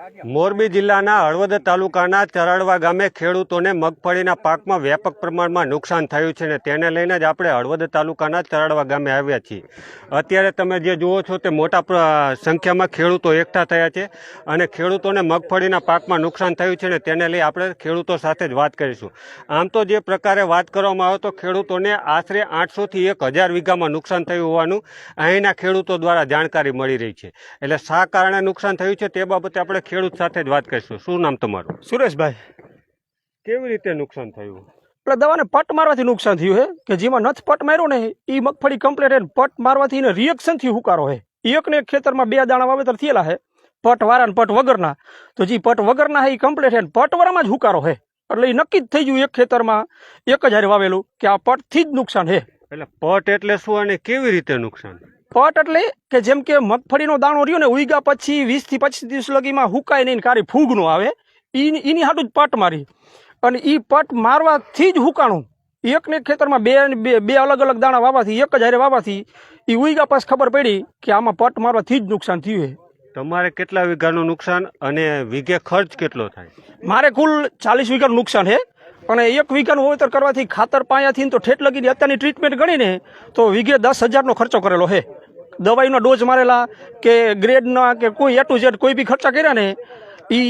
મોરબી જિલ્લાના હળવદ તાલુકાના ચરાડવા ગામે ખેડૂતોને મગફળીના પાકમાં વ્યાપક પ્રમાણમાં નુકસાન થયું છે ને તેને લઈને જ આપણે હળવદ તાલુકાના ચરાડવા ગામે આવ્યા છીએ. અત્યારે તમે જે જુઓ છો તે મોટા સંખ્યામાં ખેડૂતો એકઠા થયા છે અને ખેડૂતોને મગફળીના પાકમાં નુકસાન થયું છે ને તેને લઈ આપણે ખેડૂતો સાથે જ વાત કરીશું. આમ તો જે પ્રકારે વાત કરવામાં આવે તો ખેડૂતોને આશરે આઠસોથી એક હજાર વીઘામાં નુકસાન થયું હોવાનું અહીંના ખેડૂતો દ્વારા જાણકારી મળી રહી છે. એટલે શા કારણે નુકસાન થયું છે તે બાબતે આપણે ખેડૂત સાથે જ વાત કરીશું. શું નામ તમારું? સુરેશભાઈ. કેવી રીતે નુકસાન થયું? એટલે દવાને પટ મારવાથી નુકસાન થયું હે કે જેમાં નથ પટ માર્યો ને એ મગફળી કમ્પ્લેટ હે પટ મારવાથી ને રિએક્શનથી હુકારો હે. એકને એક ખેતરમાં બે દાણા વાવેતર થયેલા હે પટ વાળા ને પટ વગરના. તો જે પટ વગરના હે એ કમ્પ્લેટ હે ને પટ વાળામાં જ હુકારો હે. એટલે એ નક્કી જ થઈ ગયું એક ખેતરમાં એક જ હારે વાવેલું કે આ પટથી જ નુકસાન હે. એટલે પટ એટલે શું અને કેવી રીતે નુકસાન? પટ એટલે કે જેમ કે મગફળીનો દાણો રહ્યો ને ઉઈગા પછી વીસથી પચીસ દિવસ લગીમાં હુકાય નહીં કારી ફૂગનો આવે. એની હાટું જ પટ મારી. અને એ પટ મારવાથી જ હુકાણું. એકને ખેતરમાં બે બે અલગ અલગ દાણા વાવાથી એક જ હારે વાવાથી એ ઉઈગા પછી ખબર પડી કે આમાં પટ મારવાથી જ નુકસાન થયું તમારે કેટલા વીઘાનું નુકસાન અને વીઘે ખર્ચ કેટલો થાય? મારે કુલ ચાલીસ વીઘાનું નુકસાન છે અને એક વીઘાનું વાવેતર કરવાથી ખાતર પાયાથી તો ઠેઠ લગીને અત્યારની ટ્રીટમેન્ટ ગણીને તો વીઘે દસ હજારનો ખર્ચો કરેલો છે દવાઈનો ડોઝ મારેલા કે ગ્રેડના કે કોઈ એ ટુ ઝેડ કોઈ બી ખર્ચા કર્યા ને એ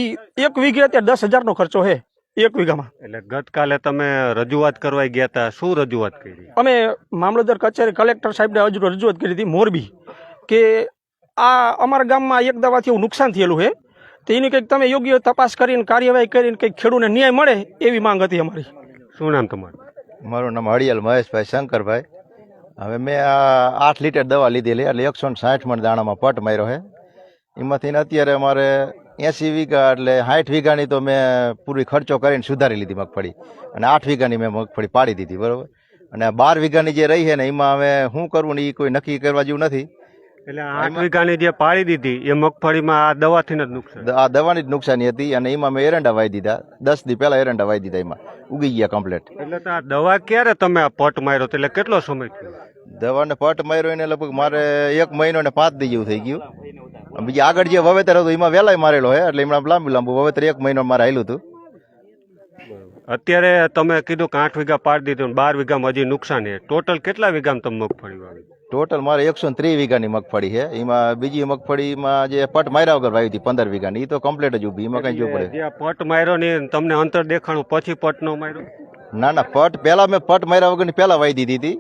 એક વીઘે અત્યારે દસ હજારનો ખર્ચો છે એક વીઘામાં. એટલે ગતકાલે તમે રજૂઆત કરવા ગયા હતા શું રજૂઆત કરી? અમે મામલતદાર કચેરી કલેક્ટર સાહેબને હજુ રજૂઆત કરી હતી મોરબી કે આ અમારા ગામમાં એક દવાથી એવું નુકસાન થયેલું છે તો એની કંઈક તમે યોગ્ય તપાસ કરીને કાર્યવાહી કરીને કંઈક ખેડૂતને ન્યાય મળે એવી માંગ હતી અમારી. શું નામ તમારું? મારું નામ હળિયાલ મહેશભાઈ શંકરભાઈ. હવે મેં આ આઠ લીટર દવા લીધેલી એટલે એકસો ને સાઠ મણ દાણામાં પટ માર્યો છે એમાંથી ને અત્યારે મારે એંસી વીઘા એટલે સાઠ વીઘાની તો મેં પૂરી ખર્ચો કરીને સુધારી લીધી મગફળી. અને આઠ વીઘાની મેં મગફળી પાડી દીધી બરાબર? અને બાર વીઘાની જે રહી છે ને એમાં હવે શું કરવું ને એ કોઈ નક્કી કરવા જેવું નથી. એટલે આઠ વીઘાની જે પાડી દીધી એ મગફળીમાં આ દવાથી જ નુકસાન? આ દવાની જ નુકસાની હતી અને એમાં મેં એરંડા વાઈ દીધા. દસ દી પહેલા એરંડા વાઈ દીધા એમાં. ઉગી ગયા કમ્પ્લેટ એટલે આ દવા ક્યારે તમે આ પટ માર્યો? એટલે કેટલો સમય થયો? દવાને પટ માર્યો એને લગભગ મારે એક મહિનો ને પાંચ દી જેવું થઈ ગયું. બીજી આગળ જે વાવેતર હતું એમાં વહેલાય મારેલો હે એટલે એમણે લાંબુ લાંબુ વાવેતર એક મહિનો મારે આવેલું હતું. અત્યારે તમે કીધું કે આઠ વીઘા પાડી દીધું ને બાર વીઘામાં હજી નુકસાન છે. ટોટલ કેટલા વીઘામાં તમે મગફળી વાવી ટોટલ મારે એકસો ને ત્રીસ વીઘાની મગફળી છે. એમાં બીજી મગફળીમાં જે પટ માર્યા વગર વાવી હતી પંદર વીઘાની એ તો કમ્પ્લીટ જ ઊભી એમાં કઈ જોવું પડે પટ માર્યો ને તમને અંતર દેખાણું પછી પટ નો માર્યો? ના ના પટ પહેલા મેં પટ માર્યા વગરની પહેલા વાવી દીધી હતી.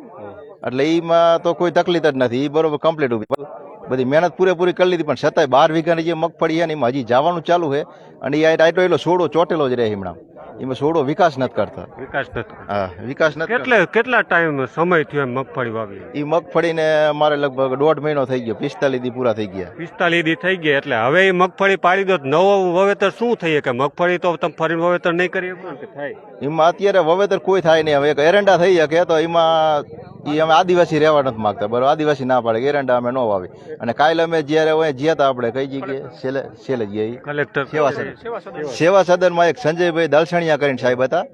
એટલે એમાં તો કોઈ તકલીફ જ નથી. બરોબર કમ્પ્લીટ ઊભી. બધી મહેનત પૂરેપૂરી કરી લીધી, પણ છતાંય બાર વીઘાની જે મગફળી છે ને એમાં હજી જવાનું ચાલુ છે. અને એ આટલો એટલો સોડો ચોટેલો જ રહે હમણાં. એમાં છોડો વિકાસ નથી કરતા. વિકાસ નથી હા વિકાસ નથી કરતા. કેટલે કેટલા ટાઈમ સમય થયો એમ મગફળી વાવી ઈ મગફળીને મારે લગભગ દોઢ મહિનો થઈ ગયો પિસ્તાલીસ દી પૂરા થઈ ગયા. પિસ્તાલીસ દી થઈ ગયા એટલે હવે એ મગફળી પાડી દો નવો વાવેતર શું થઈ કે મગફળી તો તમે ફરી વાવેતર નહીં કરી કે થાય? એમાં અત્યારે વાવેતર કોઈ થાય નહીં. હવે એક એરંડા થઈ શકે તો એમાં ઈ અમે આદિવાસી રહેવા નથી માંગતા. બરોબર આદિવાસી ના પાડે એરંડા અમે ન વાવી. અને કાલે અમે જ્યારે હોય જ્યાં હતા આપણે કઈ જગ્યાએ? છેલ્લે છેલ્લે ગયા ઈ કલેક્ટર. સેવા સદન સેવા સદનમાં એક સંજયભાઈ દલસણિયા કરીને સાહેબ હતા.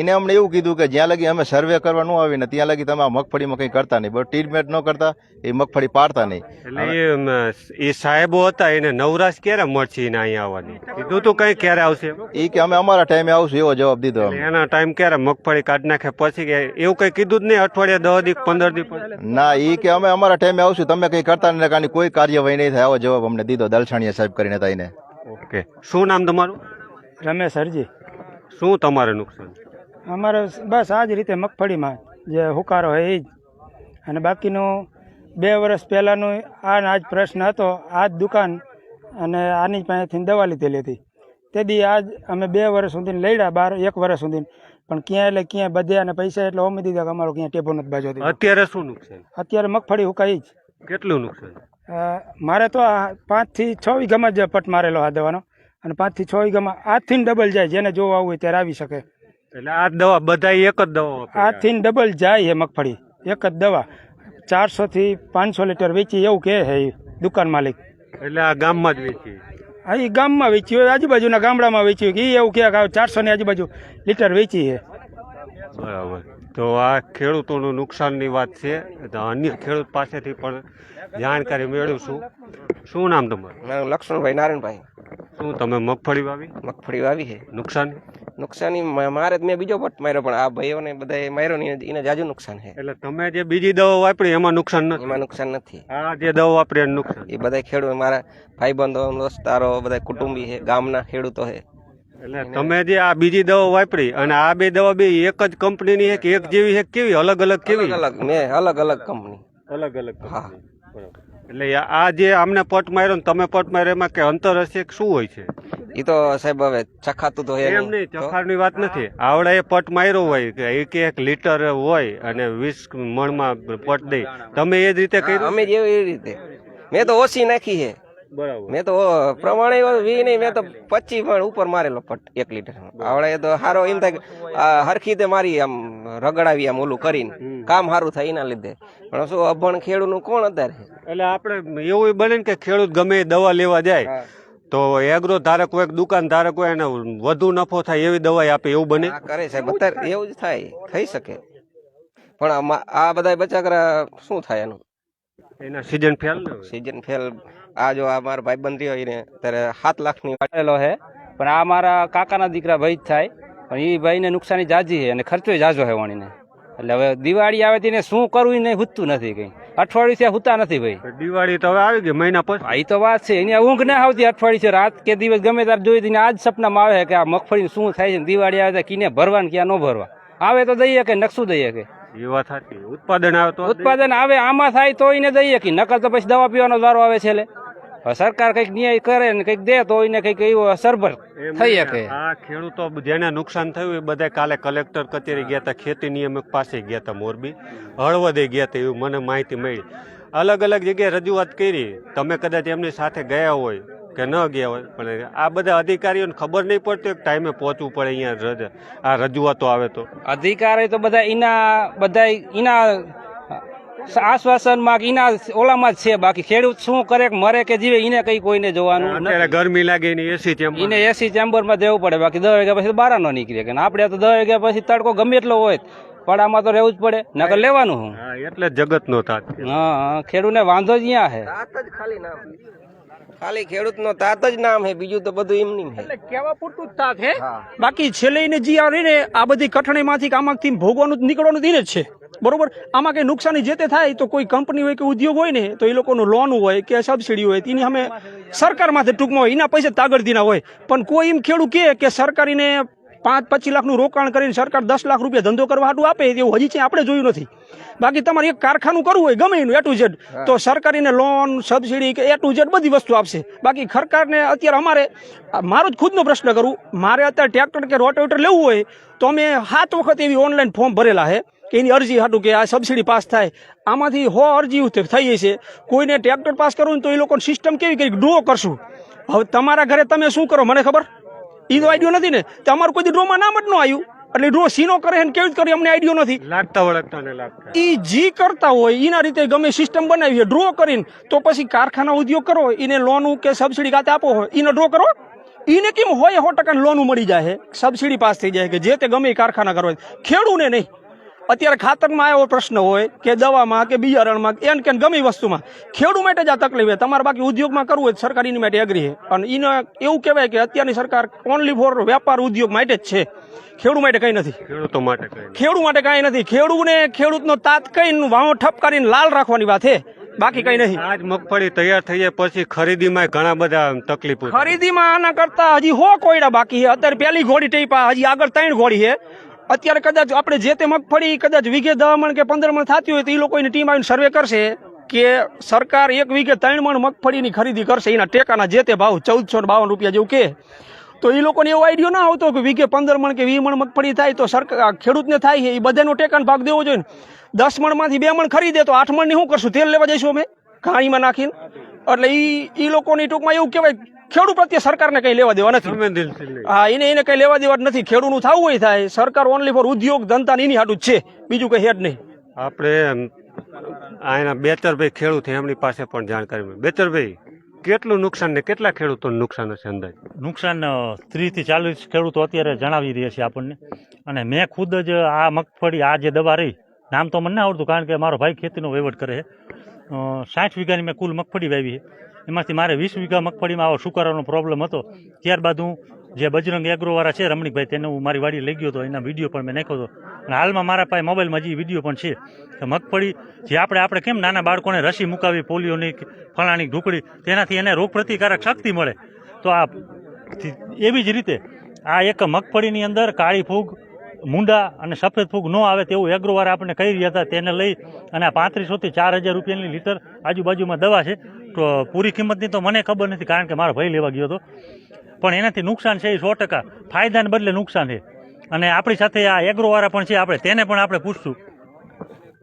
એને અમને એવું કીધું કે જ્યાં લગી અમે સર્વે કરવા ન આવીને ત્યાં લગી તમે આ મગફળીમાં કંઈ કરતા નહીં. બટ ટ્રીટમેન્ટ ન કરતા એ મગફળી પાડતા નહીં. એટલે એ સાહેબો હતા એને નવરાશ ક્યારે મળશે એને અહીંયા આવવાની? કીધું તું કઈ ક્યારે આવશે? એ કે અમે અમારા ટાઈમે આવશું એવો જવાબ દીધો એના ટાઈમ ક્યારે મગફળી કાઢી નાખે પછી કે એવું કઈ કીધું જ નહીં અઠવાડિયા દસ દી પંદર દી ના એ કે અમે અમારા ટાઈમે આવશું તમે કંઈ કરતા નહીં કાની કોઈ કાર્યવાહી નહીં થાય આવો જવાબ અમને દીધો દલસાણીયા સાહેબ કરીને હતા એને. ઓકે. શું નામ તમારું? રમેશ હરજી. શું તમારે નુકસાન? અમારે બસ આ જ રીતે મગફળીમાં જે હુકારો હોય એ જ. અને બાકીનું બે વર્ષ પહેલાંનું આ આ જ પ્રશ્ન હતો આ જ દુકાન અને આની પાસેથી દવા લીધેલી હતી. તે દી આજ અમે બે વર્ષ સુધી લડ્યા બાર એક વર્ષ સુધી પણ ક્યાં એટલે ક્યાંય બધે અને પૈસા એટલે ઓમી દીધા કે અમારો ક્યાંય ટેબો નથી બાજુ હતી અત્યારે શું નુકસાન? અત્યારે મગફળી હુકાઈ જ. કેટલું નુકસાન? મારે તો આ પાંચથી છ વીઘામાં જ પટ મારેલો આ દવાનો. અને પાંચથી છ વીઘામાં આજથી ડબલ જાય જેને જોવા આવવું હોય ત્યારે આવી શકે. એટલે આ દવા બધા એક જ દવા આજથી ડબલ જાય છે મગફળી એક જ દવા. ચારસો થી પાંચસો લીટર વેચી એવું કહે છે એ દુકાન માલિક. એટલે આ ગામમાં જ વેચી. હા એ ગામમાં વેચી હોય આજુબાજુના ગામડામાં વેચી હોય કે એ એવું કહે કે ચારસો ની આજુબાજુ લીટર વેચી છે બરાબર. તો આ ખેડૂતોનું નુકસાનની વાત છે તો અન્ય ખેડૂત પાસેથી પણ જાણકારી મેળવશું શું નામ તમારું? મારું લક્ષ્મણભાઈ નારાયણભાઈ. શું તમે મગફળી વાવી? મગફળી વાવી છે. નુકસાન? નુકસાની મારે મેં બીજો પટ માર્યો પણ આ ભાઈઓને બધા માર્યો ને એને જાજુ નુકસાન છે. એટલે તમે જે બીજી દવા વાપરી એમાં નુકસાન નથી? એમાં નુકસાન નથી. આ જે દવા વાપરી એનું નુકસાન એ બધા ખેડૂત મારા ભાઈબંધો દોસ્તારો બધા કુટુંબી છે ગામના ખેડૂતો છે. એટલે તમે જે આ બીજી દવા વાપરી અને આ બે દવા બે એક જ કંપનીની છે કે એક જેવી છે કેવી? અલગ અલગ કેવી? અલગ અલગ મેં અલગ અલગ કંપની. અલગ અલગ હા. એટલે આ- જે આમને પટ માર્યો ને તમે પટ માર્યો એમાં કે અંતર હશે કે શું હોય છે? એ તો સાહેબ હવે ચખાતું તો એમ નહીં ચખાડની વાત નથી. આવડે એ પટ માર્યો હોય કે એક એક લીટર હોય અને વીસ મણમાં પટ દઈ તમે એ જ રીતે કર્યું? અમે જેવી એવી રીતે. મેં તો ઓછી નાખી છે. બરાબર. મેં તો પ્રમાણે વી નહીં મેં તો પચીસ પણ ઉપર મારેલો પટ એક લીટર આવડે તો સારો એમ થાય હરખી તે મારી આમ રગડાવી આમ ઓલું કરીને. કામ સારું થાય એના લીધે. પણ શું અભણ ખેડૂતનું કોણ અત્યારે? એટલે આપણે એવું બને ને કે ખેડૂત ગમે દવા લેવા જાય તો એગ્રો ધારક હોય દુકાન ધારક હોય એને વધુ નફો થાય એવી દવા આપે એવું બને? કરે સાહેબ. અત્યારે એવું જ થાય. થઈ શકે. પણ આ બધા બચા કરા શું થાય એનું? એના સિઝન ફેલ સિઝન ફેલ આ જો આ મારા ભાઈબંધ રહ્યો એને ત્યારે સાત લાખની કરેલો છે પણ આ મારા કાકાના દીકરા ભાઈ જ થાય. પણ એ ભાઈને નુકસાની જાજી છે અને ખર્ચો જાજો છે વાણીને. એટલે હવે દિવાળી આવે તેને શું કરવું નહીં હુતું નથી કંઈ. અઠવાડિયું છે હૂતા નથી ભાઈ. દિવાળી તો હવે આવી ગઈ મહિના પછી. આ તો વાત છે. એની ઊંઘ ના આવતી અઠવાડિયું છે. રાત કે દિવસ ગમે ત્યારે જોઈ તેને આજ સપનામાં આવે કે આ મગફળી શું થાય છે દિવાળી આવે ત્યાં કીને ભરવા ને ક્યાં ન ભરવા. આવે તો દઈએ કે નકશું દઈએ કે. એ ઉત્પાદન આવે તો ઉત્પાદન આવે આમાં થાય તો એને દઈએ કે. નકર તો પછી દવા પીવાનો દારો આવે છે એટલે સરકાર કંઈક ન્યાય કરે ને કંઈક દે તો એને કંઈક એવો સરભર થઈ શકે. આ ખેડૂતો જેને નુકસાન થયું એ બધા કાલે કલેક્ટર કચેરી ગયા હતા ખેતી નિયામક પાસે ગયા હતા મોરબી. હળવદે ગયા હતા એવું મને માહિતી મળી. અલગ અલગ જગ્યાએ રજૂઆત કરી. તમે કદાચ એમની સાથે ગયા હોય કે ન ગયા હોય પણ આ બધા અધિકારીઓને ખબર નહીં પડતી એક ટાઈમે પહોંચવું પડે અહીંયા આ રજૂઆતો આવે તો. અધિકારી તો બધા એના બધા એના આશ્વાસનમાં કે એના ઓલામાં જ છે બાકી ખેડૂત શું કરે મરે કે જીવે એને કઈ કોઈને જોવાનું ગરમી લાગે એની એસી ચેમ્બર એને એસી ચેમ્બરમાં જવું પડે બાકી દસ વાગ્યા પછી બારા ન નીકળે કે આપણે તો દસ વાગ્યા પછી તડકો ગમે એટલો હોય પડામાં તો રહેવું જ પડે નકર લેવાનું હું. હા એટલે જગત નો થાત હા ખેડૂત ને વાંધો જ અહીંયા છે ખાલી નામ ખાલી ખેડૂતનો તાત જ નામ છે બીજું તો બધું એમની નહીં એટલે કહેવા પૂરતું તાત હે? બાકી છેલ્લે ને જે આ રહીને આ બધી કઠણાઈમાંથી કે આમાંથી ભોગવાનું જ નીકળવાનું દિન જ છે. બરોબર? આમાં કંઈ નુકસાની જે તે થાય તો કોઈ કંપની હોય કે ઉદ્યોગ હોય ને તો એ લોકોનું લોન હોય કે સબસિડી હોય એની અમે સરકારમાંથી ટૂંકમાં હોય એના પૈસા તાગડતીના હોય. પણ કોઈ એમ ખેડૂત કહે કે સરકારીને પાંચ પચીસ લાખનું રોકાણ કરીને સરકાર દસ લાખ રૂપિયા ધંધો કરવા હાટું આપે એવું હજી છે આપણે જોયું નથી. બાકી તમારે એક કારખાનું કરવું હોય ગમે એનું એ ટુ ઝેડ તો સરકારીને લોન સબસિડી કે એ ટુ ઝેડ બધી વસ્તુ આપશે. બાકી સરકારને અત્યારે અમારે મારો જ ખુદનો પ્રશ્ન કરું મારે અત્યારે ટ્રેક્ટર કે રોટેવેટર લેવું હોય તો અમે સાત વખત એવી ઓનલાઈન ફોર્મ ભરેલા છે. કે એની અરજી હાટું કે આ સબસિડી પાસ થાય. આમાંથી હો અરજી થઈ છે કોઈને ટ્રેક્ટર પાસ કરવું તો એ લોકોની સિસ્ટમ કેવી કરી? ડ્રો કરશું. હવે તમારા ઘરે તમે શું કરો? મને ખબર? એનો આઈડિયો નથી ને. તમારું કોઈ ડ્રોમાં નામ જ ન આવ્યું. એટલે ડ્રો સીનો કરે ને કેવી જ કરે? અમને આઈડિયો નથી. લાગતા વળગતા ને લાગતા. એ જી કરતા હોય એના રીતે ગમે સિસ્ટમ બનાવીએ ડ્રો કરીને તો પછી કારખાના ઉદ્યોગ કરો એને લોન કે સબસિડી ખાતે આપો હોય એને ડ્રો કરો. એને કેમ હોય સો ટકા લોન મળી જાય સબસિડી પાસ થઈ જાય કે જે તે ગમે એ કારખાના કરો ખેડૂને નહીં. અત્યારે ખાતરમાં એવો પ્રશ્ન હોય કે દવામાં કે બિયારણમાં એન કે ગમે વસ્તુમાં. ખેડૂ માટે જ આ તકલીફ છે. તમારે બાકી ઉદ્યોગમાં કરવું હોય સરકાર એની માટે એગ્રી છે. અને એને એવું કહેવાય કે અત્યારની સરકાર ઓનલી ફોર વેપાર ઉદ્યોગ માટે જ છે. ખેડૂ માટે કંઈ નથી. ખેડૂતો માટે ખેડૂત માટે કંઈ નથી. ખેડૂતને ખેડૂતનો તાત કઈ વાવો ઠપ કરીને લાલ રાખવાની વાત છે. બાકી કઈ નહીં આજ મગફળી તૈયાર થઈ જાય પછી ખરીદીમાં ઘણા બધા તકલીફો ખરીદીમાં આના કરતા હજી હો કોયડા બાકી છે. અત્યારે પેલી ઘોડી ટેપા હજી આગળ ત્રણ ઘોડી છે. અત્યારે કદાચ આપણે જે તે મગફળી કદાચ વીઘે દહ મણ કે પંદર મણ થતી હોય તો એ લોકોની ટીમ આવીને સર્વે કરશે કે સરકાર એક વીઘે ત્રણ મણ મગફળીની ખરીદી કરશે. એના ટેકાના જે તે ભાવ ચૌદસો બાવન રૂપિયા જેવું કે. તો એ લોકોને એવો આઈડિયો ના આવતો કે વીઘે પંદર મણ કે વીસ મણ મગફળી થાય તો સરકાર ખેડૂતને થાય છે. એ બધાનો ટેકાનો ભાગ દેવો જોઈએ દસ મણમાંથી બે મણ ખરીદે તો આઠ મણની શું કરશું? તેલ લેવા જઈશું અમે? ઘાણીમાં નાખીને? એટલે એ એ લોકોની ટૂંકમાં એવું કહેવાય ખેડૂત પ્રત્યે સરકારને કંઈ લેવા દેવા નથી. હા એને એને કઈ લેવા દેવા નથી. ખેડૂતનું થવું હોય થાય. સરકાર ઓનલી ફોર ઉદ્યોગ ધંધા એની હાટું જ છે. બીજું કઈ હેડ જ નહીં. આપણે આના બેતરભાઈ ખેડૂત છે એમની પાસે પણ જાણકારી બેતરભાઈ કેટલું નુકસાન ને કેટલા ખેડૂતોનું નુકસાન હશે અંદાજ? નુકસાન ત્રીસથી ચાલીસ ખેડૂતો અત્યારે જણાવી રહ્યા છે આપણને. અને મેં ખુદ જ આ મગફળી આ જે દવા રહી નામ તો મને ના આવડતું કારણ કે મારો ભાઈ ખેતીનો વહીવટ કરે છે. સાઠ વીઘાની મેં કુલ મગફળી વાવી છે. એમાંથી મારે વીસ વીઘા મગફળીમાં આવો સુકારાનો પ્રોબ્લેમ હતો. ત્યારબાદ હું જે બજરંગ એગ્રોવાળા છે, રમણીકભાઈ, તેને હું મારી વાડી લઈ ગયો હતો. એના વીડિયો પણ મેં નાખ્યો હતો. અને હાલમાં મારા પાસે મોબાઈલમાં જે વીડિયો પણ છે કે મગફળી જે આપણે આપણે કેમ નાના બાળકોને રસી મુકાવી, પોલિયોની ફલાણી ઢુકડી તેનાથી એને રોગ પ્રતિકારક શક્તિ મળે? તો આ એવી જ રીતે આ એક મગફળીની અંદર કાળી ફૂગ, મુંડા અને સફેદ ફૂગ ન આવે તેવું એગ્રોવાળા આપણે કહી રહ્યા હતા. તેને લઈ અને પાંત્રીસોથી ચાર હજાર રૂપિયાની લીટર આજુબાજુમાં દવા છે. પૂરી કિંમતની તો મને ખબર નથી કારણ કે મારો ભાઈ લેવા ગયો હતો. પણ એનાથી નુકસાન છે એ સો ટકા. ફાયદાને બદલે નુકસાન છે. અને આપણી સાથે આ એગ્રોવાળા પણ છે આપણે તેને પણ આપણે પૂછશું.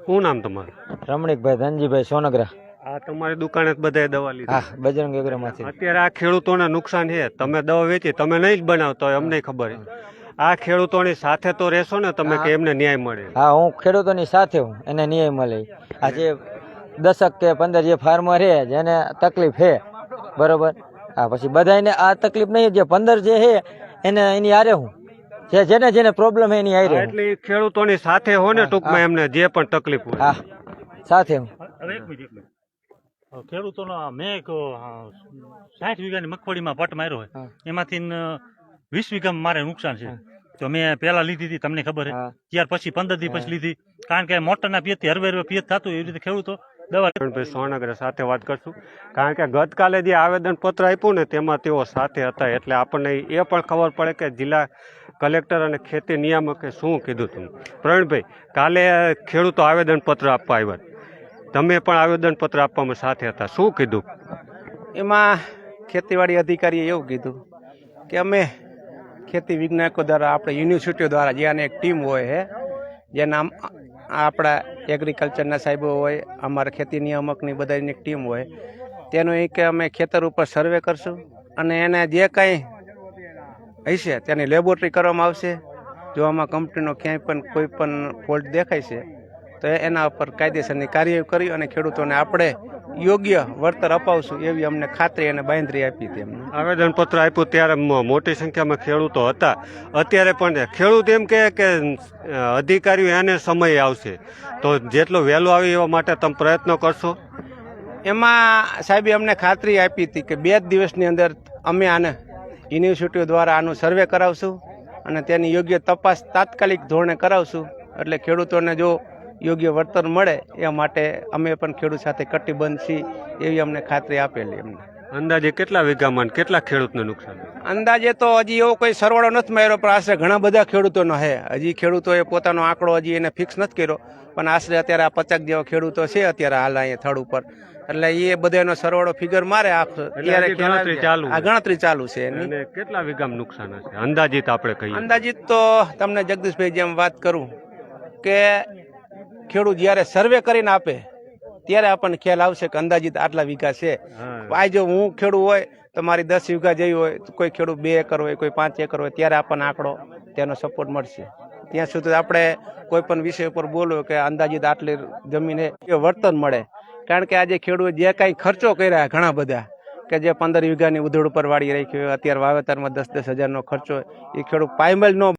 શું નામ તમારું? રમણીકભાઈ ધનજીભાઈ સોનગરા. આ તમારી દુકાને જ બધાએ દવા લીધી. હા બજરંગ એગ્રોમાંથી. અત્યારે આ ખેડૂતોને નુકસાન છે. તમે દવા વેચી તમે નહીં જ બનાવતો હોય અમને ખબર છે. આ ખેડૂતોની સાથે તો રહેશો ને તમે કે એમને ન્યાય મળે. હા હું ખેડૂતોની સાથે હું એને ન્યાય મળે. આ જે દશક કે પંદર જે ફાર્મર છે જેને તકલીફ છે બરોબર? હા પછી બધાને આ તકલીફ નહીં જે પંદર જે છે એને એની આરે હું. જે જેને જેને પ્રોબ્લેમ છે એની આરે. એટલે ખેડૂતોની સાથે હો ને ટૂંકમાં એમને જે પણ તકલીફ હોય. હા સાથે હું. હવે એક મિનિટ એક મિનિટ. અ, ખેડૂતોનો મેં એક સાઠ વીઘાની મગફળીમાં પટ માર્યો હોય એમાંથી વીસ વીઘામાં મારે નુકસાન છે. તો મેં પહેલા લીધી હતી તમને ખબર છે ત્યાર પછી પંદર દિવસ પછી લીધી. કારણ કે મોટરના પિયતથી હરવે હરવે પિયત થતું એવી રીતે ખેડૂતો દવા સોનગર સાથે વાત કરશું. કારણ કે ગતકાલે જે આવેદન પત્ર આપ્યું ને તેમાં તેઓ સાથે હતા એટલે આપણને એ પણ ખબર પડે કે જિલ્લા કલેક્ટર અને ખેતી નિયામકે શું કીધું હતું. પ્રવીણભાઈ કાલે ખેડૂતો આવેદન પત્ર આપવા આવ્યા. તમે પણ આવેદન પત્ર આપવામાં સાથે હતા. શું કીધું? એમાં ખેતીવાડી અધિકારીએ એવું કીધું કે અમે ખેતી વિજ્ઞાનકો દ્વારા આપણે યુનિવર્સિટીઓ દ્વારા જે આને એક ટીમ હોય છે જેના આપણા એગ્રીકલ્ચરના સાહેબો હોય, અમારા ખેતી નિયામકની બધાની ટીમ હોય. તેનું એ કે અમે ખેતર ઉપર સર્વે કરશું અને એને જે કાંઈ હશે તેની લેબોરેટરી કરવામાં આવશે. જો આમાં કંપનીનો ક્યાંય પણ કોઈ પણ ફોલ્ટ દેખાય છે તો એના ઉપર કાયદેસરની કાર્યવાહી કરી અને ખેડૂતોને આપણે યોગ્ય વળતર અપાવશું એવી અમને ખાતરી અને બાંધરી આપી હતી અમને આવેદનપત્ર આપ્યું ત્યારે મોટી સંખ્યામાં ખેડૂતો હતા. અત્યારે પણ ખેડૂત એમ કહે કે અધિકારીઓ એને સમય આવશે. તો જેટલો વહેલો આવે એવા માટે તમે પ્રયત્નો કરશો? એમાં સાહેબે અમને ખાતરી આપી હતી કે બે જ દિવસની અંદર અમે આને યુનિવર્સિટીઓ દ્વારા આનું સર્વે કરાવશું અને તેની યોગ્ય તપાસ તાત્કાલિક ધોરણે કરાવશું. એટલે ખેડૂતોને જો યોગ્ય વળતર મળે એ માટે અમે પણ ખેડૂત સાથે કટિબંધ છીએ એવી અમને ખાતરી આપેલી એમને. અંદાજે કેટલા વીઘામાં કેટલા ખેડૂતને નુકસાન? અંદાજે તો હજી એવો કોઈ સરવાળો નથી માર્યો પણ આશરે ઘણા બધા ખેડૂતોનો હે હજી ખેડૂતોએ પોતાનો આંકડો હજી એને ફિક્સ નથી કર્યો પણ આશરે અત્યારે આ પચાસ જેવા ખેડૂતો છે અત્યારે હાલ અહીંયા થડ ઉપર. એટલે એ બધાનો સરવાળો ફિગર મારે આ. ગણતરી ચાલુ છે કેટલા વીઘામાં નુકસાન હશે? અંદાજિત આપણે કહીએ. અંદાજિત તો તમને જગદીશભાઈ જેમ વાત કરું કે ખેડૂત જ્યારે સર્વે કરીને આપે ત્યારે આપણને ખ્યાલ આવશે કે અંદાજિત આટલા વીઘા છે. આ જો હું ખેડૂત હોય તો મારી દસ વીઘા જેવી હોય તો કોઈ ખેડૂત બે એકર હોય કોઈ પાંચ એકર હોય ત્યારે આપણને આંકડો તેનો સપોર્ટ મળશે. ત્યાં સુધી આપણે કોઈ પણ વિષય ઉપર બોલો કે અંદાજિત આટલી જમીને એ વર્તન મળે. કારણ કે આજે ખેડૂત જે કાંઈ ખર્ચો કર્યા ઘણા બધા કે જે પંદર વીઘાની ઉધડ ઉપર વાળી રાખી હોય અત્યારે વાવેતરમાં દસ દસ હજારનો ખર્ચો એ ખેડૂત પાયમલ નો